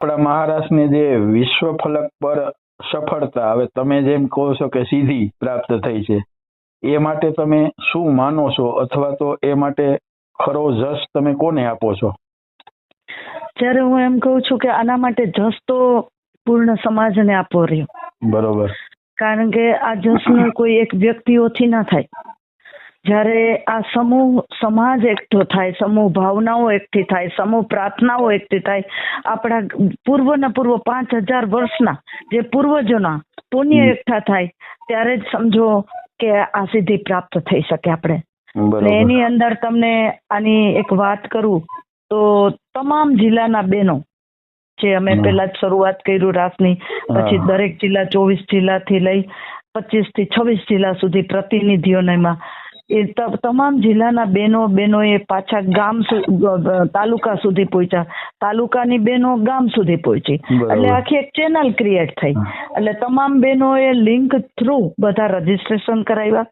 આપણા મહારાષ્ટ્રને જે વિશ્વ ફલક પર સફળતા હવે તમે જેમ કહો છો કે સીધી પ્રાપ્ત થઈ છે એ માટે તમે શું માનો છો? અથવા તો એ માટે ખરો જશ તમે કોને આપો છો? જ્યારે હું એમ કહું છું કે આના માટે જસ તો પૂર્ણ સમાજને આપવો રહ્યો. બરોબર. કારણ કે આ જસનો કોઈ એક વ્યક્તિઓથી ના થાય. જ્યારે આ સમૂહ સમાજ એકઠો થાય સમૂહ ભાવનાઓ એકઠી થાય સમૂહ પ્રાર્થનાઓ એકઠી થાય આપણા પૂર્વના પૂર્વ પાંચ હજાર વર્ષના જે પૂર્વજોના પુણ્ય. એકઠા થાય ત્યારે જ સમજો કે આ સિદ્ધિ પ્રાપ્ત થઈ શકે આપણે એની અંદર તમને આની એક વાત કરું તો તમામ જિલ્લાના બહેનો જે અમે. પેલા જ શરૂઆત કર્યું રાસની પછી દરેક જિલ્લા ચોવીસ જિલ્લાથી લઈ પચીસથી છવ્વીસ જિલ્લા સુધી પ્રતિનિધિઓને એમાં એ તમામ જિલ્લાના બહેનો બહેનોએ પાછા ગામ તાલુકા સુધી પહોંચ્યા. તાલુકાની બહેનો ગામ સુધી પહોંચી. એટલે આખી એક ચેનલ ક્રિએટ થઈ. એટલે તમામ બહેનોએ લિંક થ્રુ બધા રજીસ્ટ્રેશન કરાવ્યા.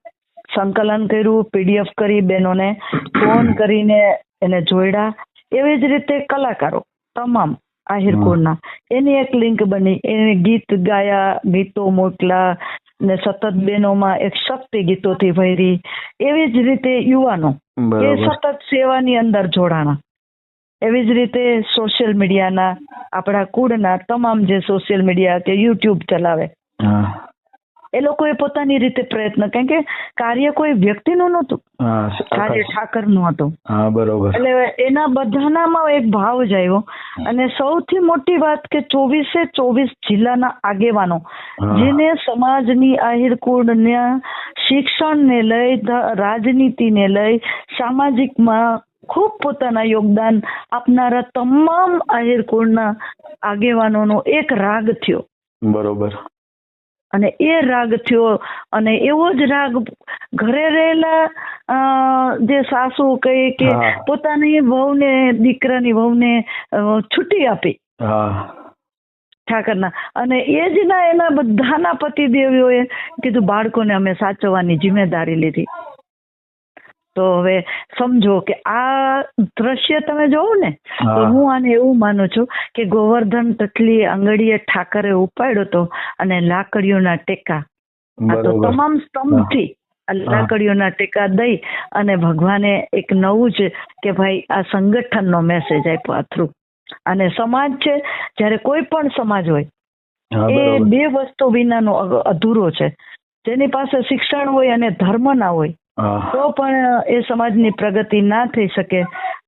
સંકલન કર્યું પીડીએફ કરી બહેનોને. ફોન કરીને એને જોડ્યા. એવી જ રીતે કલાકારો તમામ આહિર હમ. એની એક લિંક બની. એને ગીત ગાયા ગીતો મોકલા ને સતત બહેનોમાં એક શક્તિ ગીતોથી ભરી. એવી જ રીતે યુવાનો એ સતત સેવાની અંદર જોડાણા. એવી જ રીતે સોશિયલ મીડિયાના આપણા કુળના તમામ જે સોશિયલ મીડિયા કે યુટ્યુબ ચલાવે. એ લોકોએ પોતાની રીતે પ્રયત્ન કારણ કે કાર્ય કોઈ વ્યક્તિનું નહોતું. કાર્ય ઠાકર ઠાકરનું હતું. બરોબર. એટલે એના બધાનામાં એક ભાવ જ આવ્યો. અને સૌથી મોટી વાત કે ચોવીસે ચોવીસ જિલ્લાના આગેવાનો. જેને સમાજની આહિર કુળના શિક્ષણને લઈ રાજનીતિ રાજનીતિને લઈ સામાજિકમાં ખૂબ પોતાના યોગદાન આપનારા તમામ આહિર કુળના આગેવાનોનો એક રાગ થયો. બરોબર. અને એ રાગ થયો અને એવો જ રાગ ઘરે રહેલા જે સાસુ કહે કે. પોતાની વહુને દીકરાની વહુને છૂટી આપી. હા. ઠાકરના. અને એ જ ના એના બધાના પતિદેવીઓએ કીધું બાળકોને અમે સાચવવાની જિમ્મેદારી લીધી. તો હવે સમજો કે આ દ્રશ્ય તમે જોવો ને તો હું. આને એવું માનું છું કે ગોવર્ધન તકલી આંગળીએ ઠાકરે ઉપાડ્યો તો અને લાકડીઓના ટેકા આ તો તમામ સ્તંભથી આ લાકડીઓના ટેકા દઈ અને ભગવાને એક નવું જ કે ભાઈ આ સંગઠનનો મેસેજ આપ્યો આ થ્રુ અને સમાજ છે જ્યારે કોઈ પણ સમાજ હોય એ બે વસ્તુ વિનાનો અધૂરો છે. જેની પાસે શિક્ષણ હોય અને ધર્મ ના હોય તો પણ એ સમાજની પ્રગતિ ના થઈ શકે.